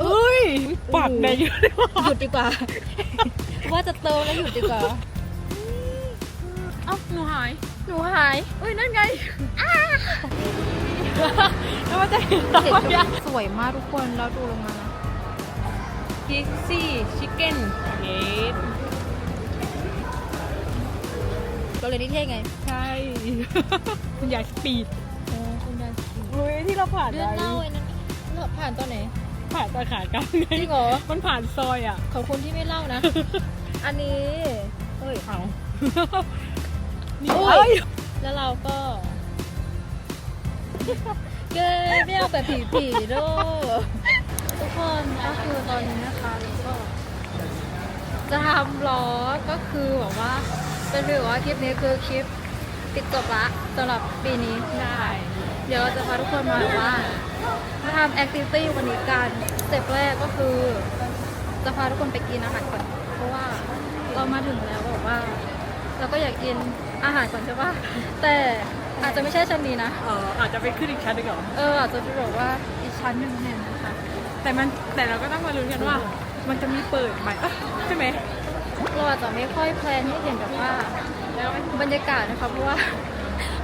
เอ้ยปากแดงอยู่เลยว่ะหยุดดีกว่า ว่าจะเติมแล้วหยุดดีกว่า เอ้าหนูหาย หนูหายเอ้ยนั่นไงแล้วมันจะเห็นต่อเห็นเนี่ยสวยมากทุกคนแล้วดูลงมานะพิซซี่ชิคเก้นเยสเราเลยนิเท่ไง ใช่ คุณยายสปีดโอ้คุณยายเฮ้ยที่เราผ่านเรื่องเล่าไอ้นั้นเราผ่านตอนไหน ผ่านตอนขากลางไงจริงเหรอ มันผ่านซอยอะขอบคุณที่ไม่เล่านะ อันนี้เฮ้ย เอานี่โอ้เอ้ยยแล้วเราก็ เกยไม่เอาแบบผีผีๆโดทุกคนก็คือตอนนี้นะคะเราก็ จะทำล้อก็คือแบบว่า เป็นแบบว่าคลิปนี้คือคลิปปิดจบละสำหรับปีนี้ได้เดี๋ยวเราจะพาทุกคนมาแบบว่ามา ทำแอคทิวิตี้วันนี้กันสเต็ปแรกก็คือ จะพาทุกคนไปกินอาหารก่อน เพราะว่าเรามาถึงแล้วแบบว่า เราก็อยากกินอาหารก่อนใช่ปะแต่อาจจะไม่ใช่ชั้นนี้นะ เอออาจจะไปขึ้นอีกชั้นหนึงเหรอ เอออาจจะเป็นแบบว่าอีกชั้นหนึ่งแทนนะคะ แต่มันแต่เราก็ต้องมาลุ้นกันว่า มันจะมีเปิดไหมเอ้ยใช่ไหมเราอาจจะไม่ค่อยแพลนให้เห็นแบบว่าแล้วบรรยากาศนะคะเพราะว่า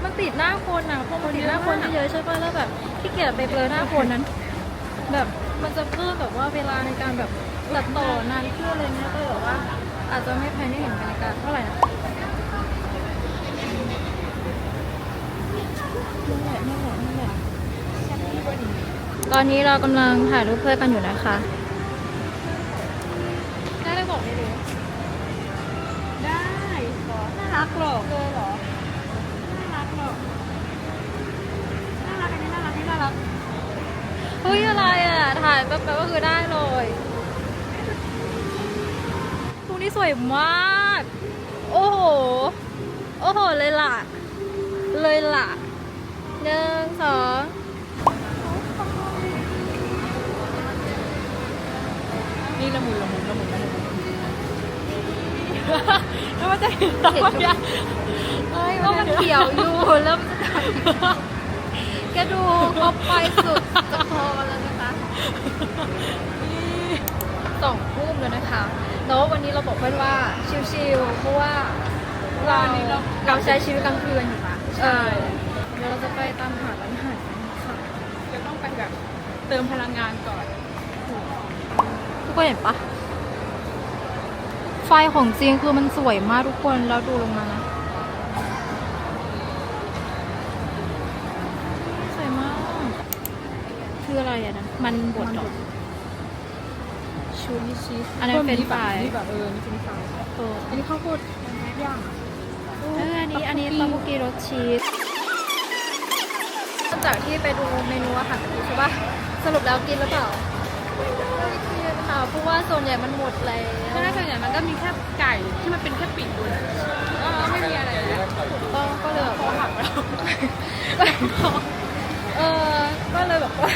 มันติดหน้าคนอะพอมันติดหน้าคนเยอะๆใช่ป่ะแล้วแบบขี้เกียจไปเบลอหน้าคนนั้น แบบมันจะเพิ่มแบบว่าเวลาในการแบบตัดต่อนานขึ้นอะไรเงี้ยก็เลยแบบว่า อาจจะไม่แพลนให้เห็นบรรยากาศเท่าไหร่นะนั่นแหละนั่นแหละนั่นแหละตอนนี้เรากำลังถ่ายรูปเพื่อนกันอยู่นะคะได้ได้บอกไม่รู้ ได้น่ารักหรอก เลยเหรอ น่ารักหรอกน่ารักอันนี้น่ารักนี่น่ารัก เฮ้ยอะไรอะ ถ่ายแป๊บๆก็คือได้เลยพวกนี้สวยมาก โอ้โห โอ้โห เลยล่ะ เลยล่ะหนึ่งสองนี่ละมุนละมุนละมุนละมุนแล้วมันจะเห็นต่อเนี่ยเอ้ยก็มันเขียวอยู่แล้วมันจะดูค รบไปสุดจะพอกันแล้วนะคะสองทุ่มแล้วนะคะแล้ววันนี้เราบอกเพื่อนว่าชิลๆเพราะว่าเราเราใช้ชีวิตกลางคืนอยู่นะเออเดี๋ยวเราจะไปตามหาร้านอาหารกันค่ะจะต้องไปแบบเติมพลังงานก่อน ทุกคนเห็นปะไฟของจริงคือมันสวยมากทุกคนแล้วดูลงมานะสวยมาก คืออะไรอะนะ มันบดเหรอ ชูนิชีสอันนั้นเฟรนช์ฟราย นี่แบบเออนี่เป็นฟรายเอออันนี้ข้าวโพดย่างอะเอออันนี้อันนี้ตอมบุกีรสชีสหลังจากที่ไปดูเมนูอาหารกันใช่ปะสรุปแล้วกินหรือเปล่าไม่ได้กินค่ะเพราะว่าส่วนใหญ่มันหมดแล้วถ้าส่วนใหญ่มันก็มีแค่ไก่ที่มันเป็นแค่ปีกบนอะก็ไม่มีอะไรเลยต้องก็เลยแบบคอหักแล้วเออ ก็เลยแบบว่า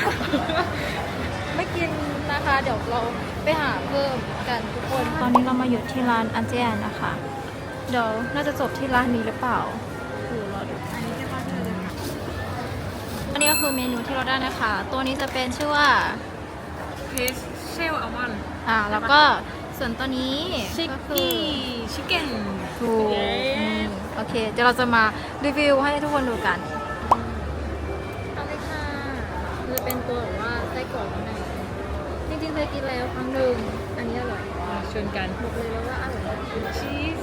ไม่กินนะคะ เดี๋ยวเราไปหาเพิ่มกันทุกคน ตอนนี้เรามาอยู่ที่ร้านอันเจียนนะคะ เดี๋ยวน่าจะจบที่ร้านนี้หรือเปล่าดูรอดูอันนี้จะมาเจอเลยค่ะอันนี้ก็คือเมนูที่เราได้นะคะ ตัวนี้จะเป็นชื่อว่าเพสเชลอัลมอนด์อ่าแล้วก็ส่วนตัวนี้ชิคก็คืกี้อชิคเก้นถูกเย้อืมโอเค เดี๋ยวเราจะมารีวิวให้ทุกคนดูกันเอาเลยค่ะ คือเป็นตัวแบบว่าไส้กรอกข้างในจริงๆเคยกินแล้วครั้งหนึ่งอันนี้อร่อยมาชวนกันบอกเลยว่าอร่อยชีส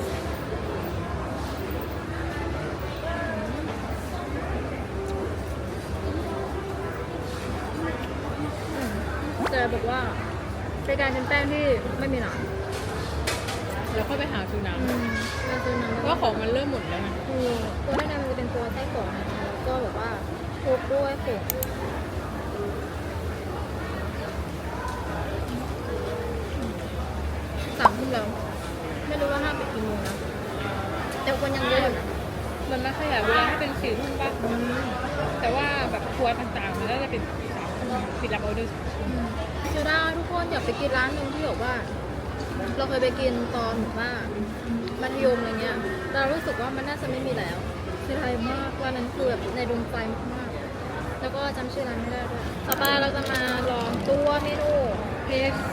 แต่แบบว่าเป็นการเป็นแป้งที่ไม่มีหนามแล้วค่อยไปหาซื้อน้อืมเราซื้อน้ำำแล้วก็ก็ของมันเริ่มหมดแล้วนะ คือตัวด้านในมันจะเป็นตัวไส้กรอกนะคะแล้วก็แบบว่าคลุกด้วยผงสามทุ่มแล้ว ไม่ รู้ว่าห้ามไปกี่โมงนะแต่คนยังเยอะอยู่นะมันไม่ขยายเวลาให้เป็นสี่ทุ่มป่ะแต่ว่าแบบทัวร์ต่างๆ มันก็จะเป็นสามทุ่มปิดรับออเดอร์สามทุ่มเดี๋ยวได้ทุกคนอยากไปกินร้านหนึ่งที่แบบว่า เราเคยไปกินตอนแบบว่ามัธยมอะไรเงี้ยแต่เรารู้สึกว่ามันน่าจะไม่มีแล้วเสียดายมากร้านั้นคือแบบในดวงใจมากๆแล้วก็จำชื่อร้านไม่ได้ด้วยต่อไปเราจะมาลองตัวเมนู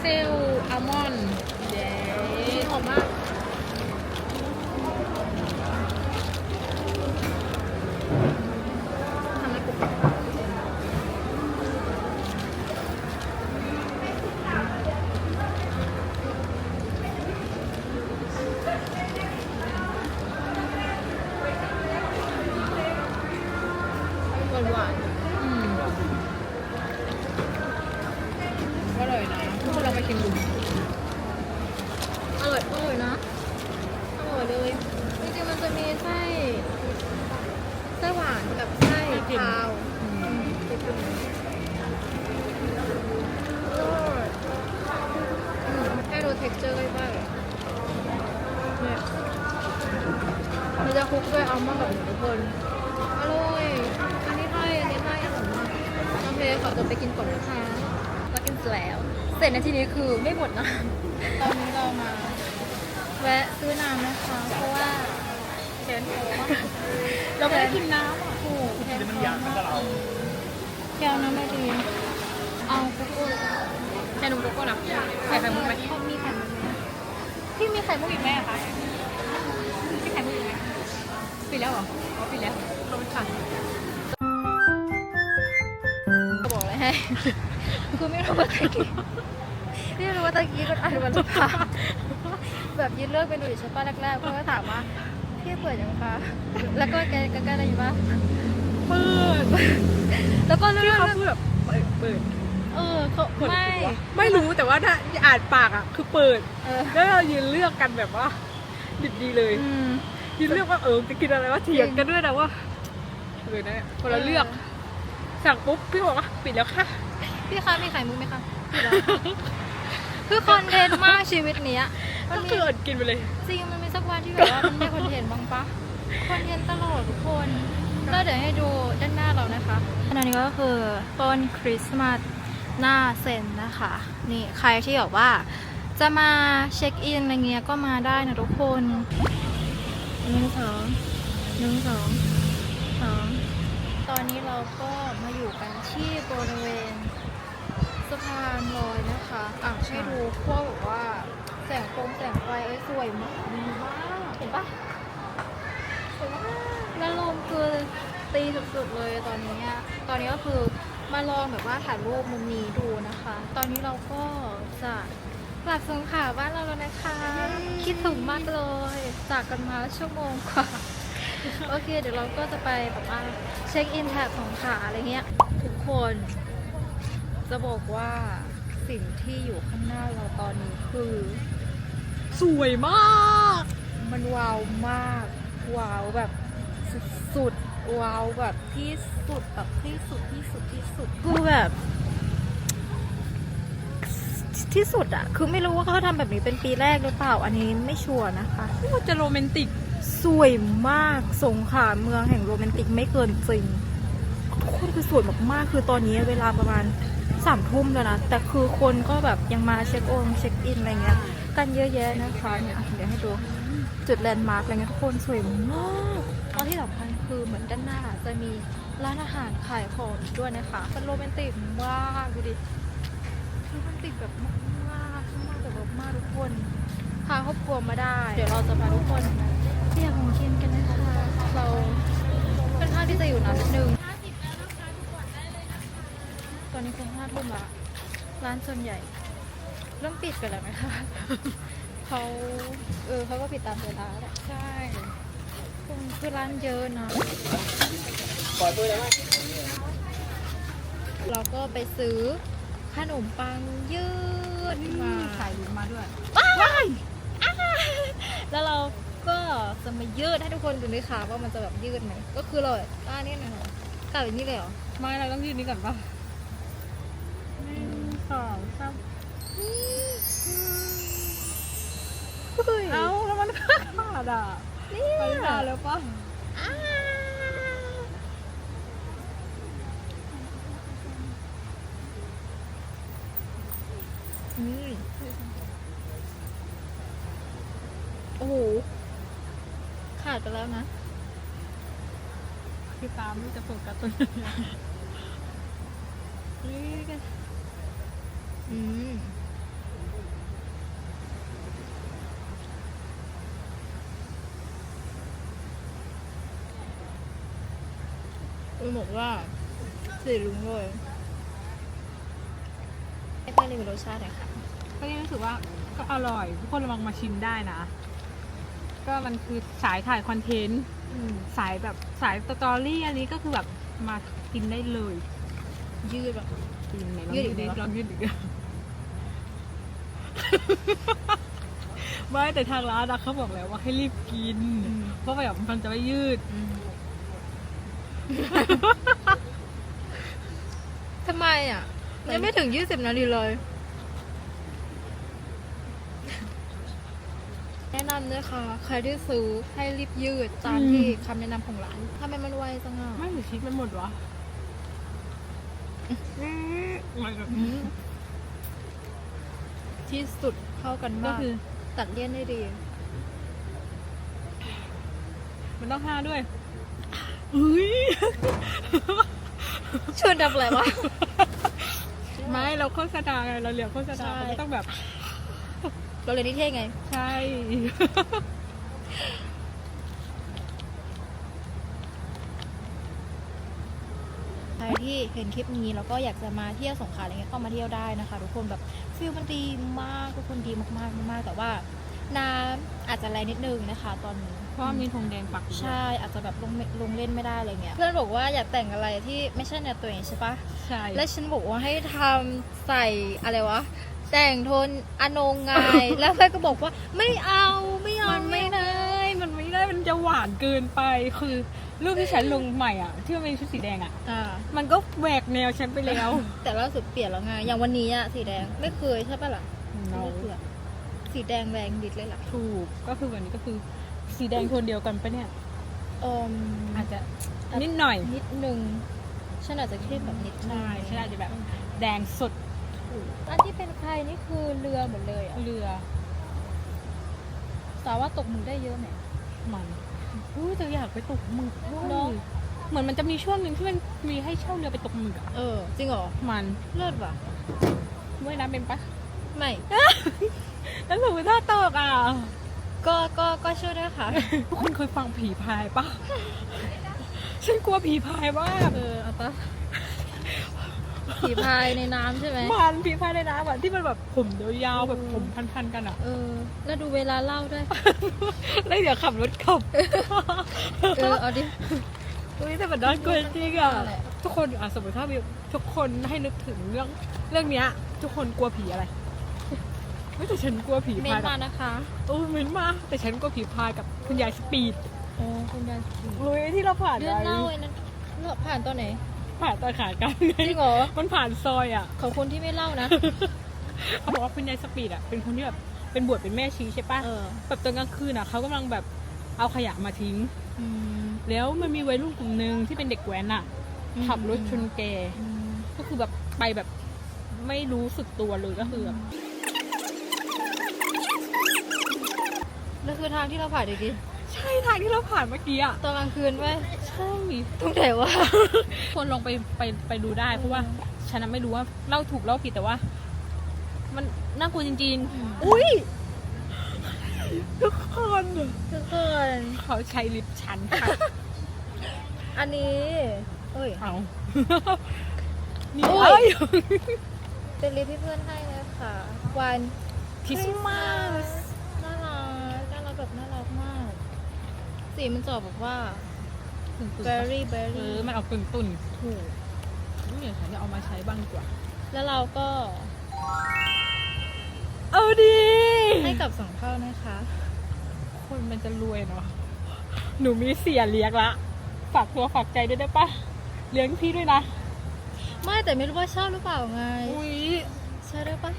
เซลอัลมอนด์ มันจะคลุกด้วยอัลมอนด์แบบนี้ทุกคนอร่อย อันนี้ให้อันนี้ให้อร่อยมากโอเคขอตัวไปกินก่อนนะคะแล้วกินเสร็จแล้ว เสร็จในที่นี้คือไม่หมดนะตอนนี้เรามาแวะซื้อน้ำนะคะ เพราะว่าแขนโตมากเราไม่ได้กินน้ำอะถูกแขนโตมากแก้วน้ำไม่ดี เอาโกโก้แค่นมโกโก้นะใส่ไข่มุกไหมมีไข่มุกไหมพี่มีไข่มุกอีกไหมอะคะ ปิดแล้วเหรออ๋อปิดแล้วขอบคุณค่ะก็บอกเลยให้คือไม่รู้ว่าตะกี้ไม่รู้ว่าตะกี้ก็อ่านวันสุภาแบบยืนเลิกเป็นดูดิใช่ป้าแรกๆเพื่อนก็ถามว่าพี่เปิดยังคะแล้วก็แกแกแกอะไรอยู่ปะเปิดแล้วก็เรื่ที่องเขาพูดแบบเปิดเปิดเออเขาไม่ไม่รู้แต่ว่าถ้าอ่านปากอะคือเปิดเออแล้วเรายืนเลือกกันแบบว่าดิบดีเลย อืมยืนเลือกว่าเออจะกินอะไรว่าเถียงกันด้วยนะว่าเออนะคนละเลือก สั่งปุ๊บพี่บอกว่าปิดแล้วค่ะพี่คะมีไข่มุกไหมคะมีแล้วคือคอนเทนต์มากชีวิตเนี้ยมัก็นมีคืออดกินไปเลยจริงมันมีสักวันที่แบบว่ามันไม่คอนเทนต์บ้างปะคอนเทนต์ตลอดทุกคนแล้วเดี๋ยวให้ดูด้านหน้าเรานะคะอันนี้ก็คือต้นคริสต์มาสหน้าเซนนะคะ นี่ใครที่แบบว่าจะมาเช็คอินอะไรเงี้ยก็มาได้นะทุกคน หนึ่งสองหนึ่งสองสองตอนนี้เราก็มาอยู่กันที่บริเวณสะพานลอยนะคะอะให้ดูพวกแบบว่าแสงโคมแสงไฟเอ้ยสวยมากดีมากเห็นปะสวยมากแล้วลมคือตีสุดๆเลยตอนนี้อะตอนนี้ก็คือมาลองแบบว่าถ่ายรูปมุมนี้ดูนะคะ ตอนนี้เราก็จะกลับสงขลาบ้านเราแล้วนะคะ คิดถึงมากเลย จากกันมาชั่วโมงกว่า โอเค เดี๋ยวเราก็จะไปแบบว่าเช็คอินแท็กของขาอะไรเงี้ย ทุกคน จะบอกว่าสิ่งที่อยู่ข้างหน้าเราตอนนี้คือ สวยมาก มันว้าวมาก ว้าวแบบสุดๆว้าวแบบที่สุดแบบที่สุดที่สุดที่สุดคือแบบ ที่สุดอะคือไม่รู้ว่าเขาทำแบบนี้เป็นปีแรกหรือเปล่า อันนี้ไม่ชัวร์นะคะว่าจะโรแมนติก สวยมากสงขลาเมืองแห่งโรแมนติกไม่เกินจริงทุกคนคือสวยมากๆคือตอนนี้เวลาประมาณสามทุ่มแล้วนะ แต่คือคนก็แบบยังมาเช็คองเช็คอินอะไรเงี้ย กันเยอะแยะนะคะเนี่ยอะเดี๋ยวให้ดูจุดแลนด์มาร์กอะไรเงี้ยทุกคนสวยมากตอนที่สำคัญคือเหมือนด้านหน้าจะมีร้านอาหารขายของอีกด้วยนะคะมันโรแมนติกมากดูดิโรแมนติกแบบมากมาก มากทุกคน พาครอบครัวมาได้ เดี๋ยวเราจะพาทุกคนเที่ยวของกินกันนะคะ เราค่อนข้างที่จะอยู่นานนิดนึงตอนนี้คงห้าทุ่มละร้านส่วนใหญ่ เริ่มปิดกันแล้วไหมคะเขาเออเขาก็ปิดตามเวลาแหละใช่คือร้านเยอะนะปล่อยตัวได้ไหมเราก็ไปซื้อ ขนมปังยืดมาถ่ายรูปมาด้วยว้ายอ้าแล้วเราก็จะมายืดให้ทุกคนดูด้วยค่ะว่ามันจะแบบยืดไหมก็คือเราอ่านี่นะกลับอย่างนี้เลยเหรอไม่เราต้องยืนนี้ก่อนป่ะหนึ่งสองสามเฮ้ยเอ้าแล้วมันขาดอะนี่ไปนานแล้วป่ะ โอ้โห ขาดไปแล้วนะ คือตามไม่จะโฟกัสตัวนี้กันอืมมันบอกว่าสีรุ้งเลย ให้เพื่อนรีวิวรสชาติหน่อยค่ะก็ยังรู้สึกว่าก็อร่อย ทุกคนระวังมาชิมได้นะ ก็มันคือสายถ่ายคอนเทนต์อืมสายแบบสายสตอรี่อันนี้ก็คือแบบมากินได้เลยยืดแบบ กินไหนลองยืยืดดอีดิกเหรอลองยืดอีกไม่แต่ทางร้านอะเขาบอกแล้วว่าให้รีบกิน เพราะแบบมันจะไม่ยืด ทำไมอะ ยังไม่ถึง20นาทีเลย แนะนำด้วยค่ะ ใครที่ซื้อให้รีบยืดตามอืมที่คำแนะนำของร้านถ้าไม่มันไวจังอะไม่หรือชีสมันหมดวะมันแบบอืมที่สุดเข้ากันก็มาก คือ ตัดเลี่ยนได้ดี มันต้องห้าด้วยเฮ้ย ชวนดับอะไรวะ ไม่เราโฆษณาไงเราเหลียวโฆษณาใช่ เราไม่ต้องแบบเราเรียนนิเทศไง ใช่ ใครที่เห็นคลิปนี้แล้วก็อยากจะมาเที่ยวสงขลาอะไรเงี้ยก็มาเที่ยวได้นะคะ ทุกคนแบบฟิลมันดีมากทุกคนดีมากๆมากๆแต่ว่าน้ำอาจจะแรงนิดนึงนะคะ ตอนนี้เพ ราะว่ามีธงแดงปักอยู่ใช่อาจจะแบบลงลงเล่นไม่ได้อะไรเงี้ยเพื่อนบอกว่าอยากแต่งอะไรที่ไม่ใช่ในตัวเองใช่ปะใช่และฉันบอกว่าให้ทำใส่อะไรวะแต่งโทนอนงไงแล้วเพื่อนก็บอกว่าไม่เอาไม่เอามันไม่ได้มันไม่ได้มันจะหวานเกินไปคือรูปที่ฉันลงใหม่อะ ที่มันเป็นชุดสีแดงอะอ่ามันก็แหวกแนวฉันไปแล้ว แต่ล่าสุดเปลี่ยนแล้วไงอย่างวันนี้อะสีแดงไม่เคยใช่ปะล่ะเราไม่เคยอะสีแดงแรงดิดเลยล่ะถูกก็คือวันนี้ก็คือ สีแดงโทนเดียวกันปะเนี่ยอมอาจจะนิดหน่อย นิดนึงฉันอาจจะเข้มแบบนิดนึงใช่ฉันอาจจะแบบแดงสดอันที่เป็นใครนี่คือเรือหมดเลยอะเรือ สาวว่าตกหมึกได้เยอะไหมมันอุ้ยแต่อยากไปตกหมึกด้วเนอะยเหมือนมันจะมีช่วงหนึ่งที่มันมีให้เช่าเรือไปตกหมึกอะเออ จริงเหรอ มัน เลิศว่ะว่ายน้ำเป็นปะไม่ แล้วหนูถ้าตกอะ ก็ก็ก็ช่วยด้วยค่ะ ทุกคนเคยฟังผีพายปะฉันกลัวผีพายมากเออเอาปะผีพายในน้ำใช่ไหมมันผีพายในน้ำอะที่มันแบบผมยาวๆแบบผมพันๆกันอะ เออ แล้วดูเวลาเล่าด้วย แล้วเดี๋ยวขับรถขับ เออเอาดิอุ้ยแต่มันน่ากลัวจริงอะอะไรทุกคนอะสมมติถ้ามีทุกคนให้นึกถึงเรื่องเรื่องเนี้ย ทุกคนกลัวผีอะไร ไม่แต่ฉันกลัวผีเมพานยมากับนะคะโอ้เม้นมาแต่ฉันกลัวผีพายกับคุณยายสปีดโอ้คุณยายเฮ้ยที่เราผ่านเลื่อนไปเล่าไอ้นั้นเราผ่านตอนไหน ผ่านตอนขากลับไงจริงเหรอ มันผ่านซอยอะ ขอบคุณที่ไม่เล่านะ เขาบอกว่าคุณยายสปีดอะเป็นคนที่แบบเป็นบวชเป็นแม่ชีใช่ปะเออแบบตอนกลางคืนอะเขากำลังแบบเอาขยะมาทิ้ง อืม แล้วมันมีวัยรุ่นกลุ่มหนึ่งที่เป็นเด็กแว้นอะอืม ขับรถชนแก อืมก็คือแบบไปแบบไม่รู้สึกตัวเลยก็คือแบบ นั่นคือทางที่เราผ่านดิใช่ทางที่เราผ่านเมื่อกี้อะตอนกลางคืนไหมใช่ตรงไหนวะคนลองไปไปไปดูได้ เพราะว่าฉันน่ะไม่รู้ว่าเล่าถูกเล่าผิดแต่ว่า มันน่ากลัวจริงอืมๆอุ้ยทุกคนทุกคนเขาใช้ลิฟต์ชั้นค่ะอันนี้เอ้ยเอานี่โอ้เอ้ยยเป็นลิปที่เพื่อนให้นะคะวันคริสต์มาส น่ารักน่ารักแบบน่ารักมาก สีมันจะออกแบบว่า berry เอ berry อมันเอาตุนตุนถูกๆนี่เดี๋ยวฉันจะเอามาใช้บ้างดีกว่า แล้วเราก็ เอาดีให้กับสองเท่านะคะ คนมันจะรวยเนาะ หนูมีเสียเลี้ยงละ ฝากตัวฝากใจด้วยได้ปะเลี้ยงพี่ด้วยนะ ไม่แต่ไม่รู้ว่าชอบหรือเปล่าไง อุ้ยใช่ได้ปะ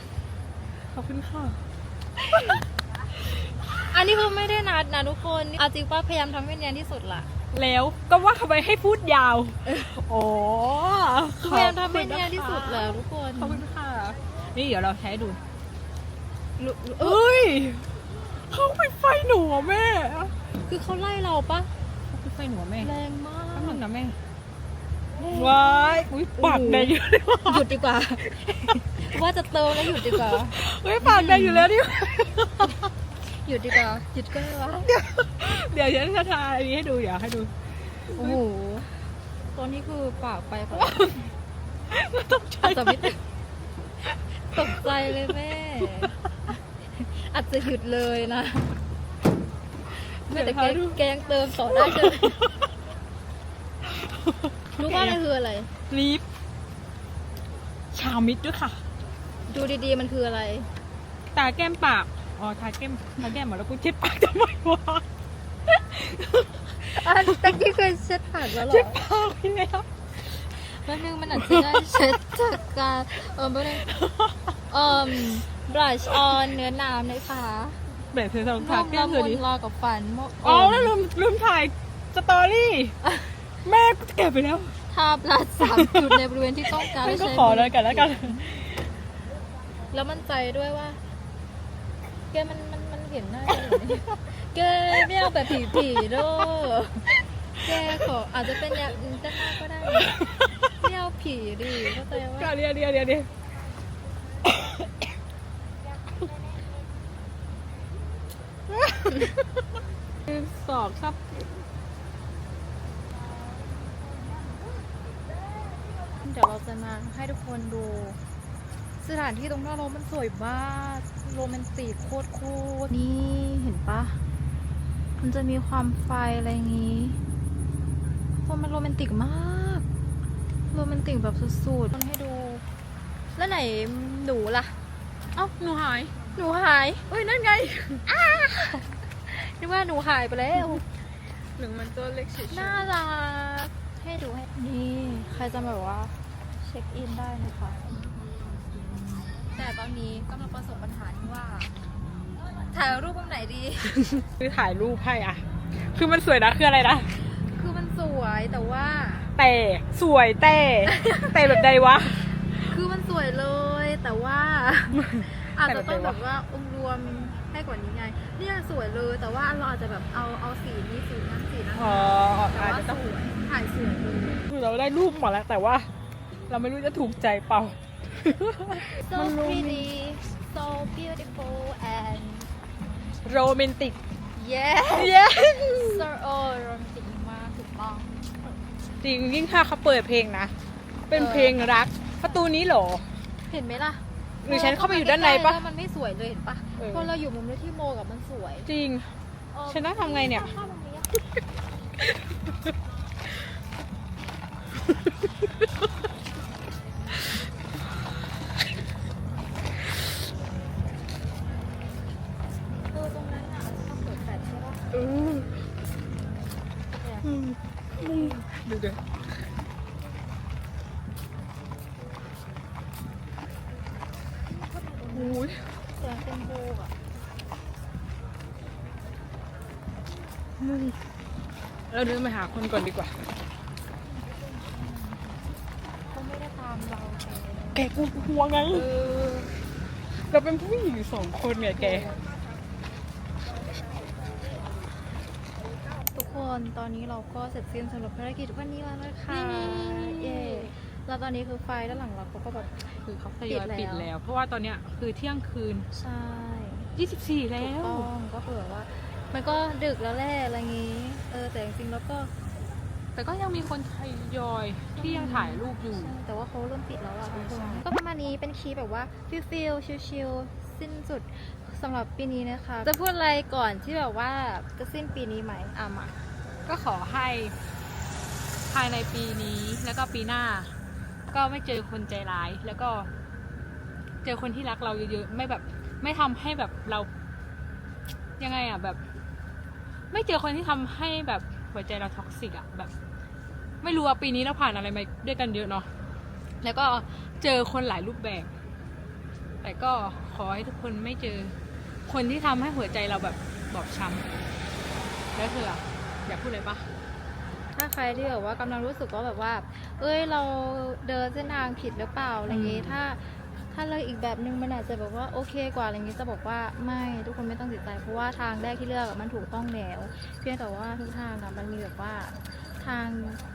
ขอบคุณค่ะ อันนี้คือไม่ได้นัดนะทุกคนเอาจริงป้าพยายามทำให้เนียนที่สุดล่ะแล้วก็ว่าทำไมให้พูดยาว โอ้พยายามทำให้เนียนที่สุดแล้วทุกคนขอบคุณค่ะ นี่เดี๋ยวเราใช้ดูรู้รู้เออเอ้ยเขาไปไฟหนูอะแม่ คือเขาไล่เราปะเขาไปไฟหนูอะแม่แรงมาแป๊บนึกงนะแม่แรงว้ายอุ้ยปากแดงอยู่เลยว่ะหยุดดีกว่า ว่าจะเติมแล้วหยุดดีกว่าเฮ้ยปากแดงอยู่แล้วดิ หยุดดีกว่าหยุดก็ได้วะเดี๋ยวฉันจะทาอันนี้ให้ดูเดี๋ยวให้ดูโอ้โหตอนนี้คือปากไปค่ะตกใจอาจจะไม่ตกตกใจเลยแม่อาจจะหยุดเลยนะไม่แต่แกแกยังเติมต่อได้ใช่ไหมรู้ว่ามันคืออะไรลิฟชามิดด้วยค่ะ ดูดีๆมันคืออะไร ตาแก้มปาก อ๋อทาแก้มทาแก้มหมดแล้วกูเช็ดปากทำไมวะอะตะกี้เคยเช็ดผ่านแล้วเหรเช็อดปากไปแล้วแป๊บนึงมันอาจจะได้เช็ดจากการเออแป๊บนึงเอ่มบลัชออนเนื้อน้ำนะคะแบบเธอลองมทาองแก้ละมเธมุอนดิรอกับฟันโมอ๋อแล้วลืมลืมถ่ายสตอรี่ แม่กูเก็บไปแล้วทาบลัชสามจุดในบริเวณที่ต้องการงั้นก็ใช้ขอเลยกันแล้วกัน แล้วมั่นใจด้วยว่า แกมันมันมันเห็นหน้าแกอยู่นี่แกไม่เอาแบบผีผีๆเด้อแกขออาจจะเป็นอย่างอื่นจะมาก็ได้ไม่เอาผีดิเข้าใจว่าเรียเรียเรียเรียสอบครับ เดี๋ยวเราจะมาให้ทุกคนดู สถานที่ตรงหน้าเรามันสวยมากโรแมนติกโคตรโคตรนี่เห็นปะมันจะมีความไฟอะไรอย่างงี้คนมันโรแมนติกมากโรแมนติกแบบสุดๆคนให้ดู แล้วไหนหนูล่ะ เอ้าหนูหาย หนูหายเอ้ยนั่นไงอ้านึกว่าหนูหายไปแล้วหนึ่งมันตัวเล็กเฉยน่ารักให้ดูให้นี่ ใครจะมาแบบว่า เช็คอินได้นะคะแต่ตอนนี้กำลังประสบปัญหาที่ว่า ถ่ายรูปมุมไหนดี คือถ่ายรูปให้อะ คือมันสวยนะคืออะไรนะ คือมันสวยแต่ว่า แต่สวยแต่แต่แบบใดวะ คือมันสวยเลย แต่ว่า อาจจะต้องแต่แบแบบบว่าองค์รวมให้กว่านี้ไง เนี่ยสวยเลยแต่ว่าเราอาจจะแบบเอาเอาสีนี้สีนั้นสีนั้นอ๋อแต่อาจว่าจะสต้องวยถ่ายสวยเลยคือเราได้รูปหมดแล้วแต่ว่า เราไม่รู้จะถูกใจเปล่า so มันโรแมน pretty so beautiful and โรแมนติก yes เย้ so โอ้โรแมนติกมากถูกต้องจริงยิ่งถ้าเขาเปิดเพลงนะ เป็นเออเพลงรัก ประตูนี้เหรอ เห็นไหมล่ะหรือฉันเข้าไปอยู่ด้านในปะแล้วมันไม่สวยเลยเห็นปะเออพอเราอยู่มุมนี้ที่โมกับมันสวย จริงเออฉันต้องทำไงเนี่ยข้าม เดี๋ยวโอ้ยแสงเป็นโบอะเราเดินไปหาคนก่อนดีกว่า เขาไม่ได้ตามเราแกแกกูห่วงไง เออ เราเป็นผู้หญิงสองคนไงแกทุกค นตอนนี้เราก็เสร็จสิ้นสำหรับภารกิจวันนี้แล้วนะคะเย้แล้วตอนนี้คือไฟด้านหลังเราเขาก็แบบคือเขาทยอยปิปิดดแล้วแล้ว เพราะว่าตอนเนี้ยคือเที่ยงคืน ใช่24 แล้ถูกวต้องก็คือแบบว่า มันก็ดึกแล้วแหละอะไรงี้ เออแต่จริงๆแล้วก็ แต่ก็ยังมีคนทยอยที่ยังถ่ายรูปอยู่ใช่แต่ว่าเขาเริ่มปิดแล้วอะใช่ทุกคนใช่ก็ประมาณนี้เป็นคีย์แบบว่าฟิลฟิลชิลๆสิ้นสุดสำหรับปีนี้นะคะ จะพูดอะไรก่อนที่แบบว่าจะสิ้นปีนี้ไหมอะมา ก็ขอให้ภายในปีนี้แล้วก็ปีหน้า ก็ไม่เจอคนใจร้าย แล้วก็เจอคนที่รักเราเยอะๆไม่แบบ ไม่ทำให้แบบเรายังไงอะแบบ ไม่เจอคนที่ทำให้แบบหัวใจเราท็อกซิกอะแบบ ไม่รู้ว่าปีนี้เราผ่านอะไรมาด้วยกันเยอะเนาะแล้วก็เจอคนหลายรูปแบบ แต่ก็ขอให้ทุกคนไม่เจอคนที่ทำให้หัวใจเราแบบบอบช้ำแล้วเธอ อะอยากพูดอะไรปะถ้าใครที่แบบว่ากำลังรู้สึกว่าแบบว่า เอ้ยเราเดินเส้นทางผิดหรือเปล่าอะไรอย่างงี้อืมถ้า ถ้าเลือกอีกแบบนึงมันอาจจะแบบว่าโอเคกว่าอะไรอย่างงี้จะบอกว่าไม่ทุกคนไม่ต้องติดใจเพราะว่าทางแรกที่เลือกอะมันถูกต้องแล้ว เพียงแต่ว่าทุกทางอะมันมีแบบว่าทาง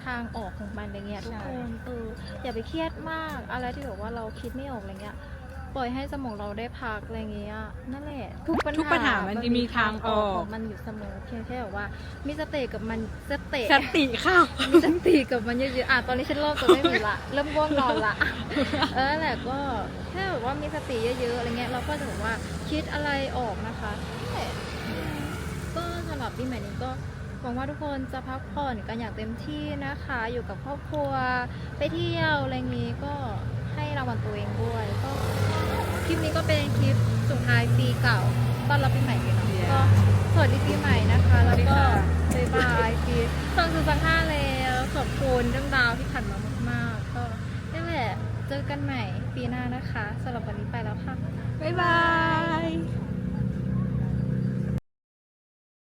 ทางออกของมันอะไรเงี้ยทุกคนเอออย่าไปเครียดมากอะไรที่แบบว่าเราคิดไม่ออกอะไรเงี้ย ปล่อยให้สมองเราได้พักอะไรเงี้ยนั่นแหละทุกปัญหาทุกปัญหามันจะมีทางออกของมันอยู่เสมอเพียงแค่แบบว่ามีสติกับมันสติสติเข้ามีสติกับมันเยอะๆอะตอนนี้ฉันเริ่มจะไม่มีละเริ่มง่วงนอนละเออแหละก็แค่แบบว่ามีสติเยอะๆอะไรเงี้ยเราก็จะแบบว่าคิดอะไรออกนะคะนั่นแหละอืมก็สำหรับปีใหม่นี้ก็หวังว่าทุกคนจะพักผ่อนกันอย่างเต็มที่นะคะ อยู่กับครอบครัวไปเที่ยวอะไรงี้ก็ ให้รางวัลตัวเองด้วยก็คลิปนี้ก็เป็นคลิปส่งท้ายปีเก่าต้อนรับปีใหม่กันเนาะ Yeah ก็สวัสดีปีใหม่นะคะ แล้วก็สวัสดีค่ะบ๊ายบายปีสองจุดสองห้าแล้วขอบคุณเรื่องราวที่ผ่านมามากๆ ก็นี่แหละเจอกันใหม่ปีหน้านะคะสำหรับวันนี้ไปแล้วค่ะ บ๊ายบาย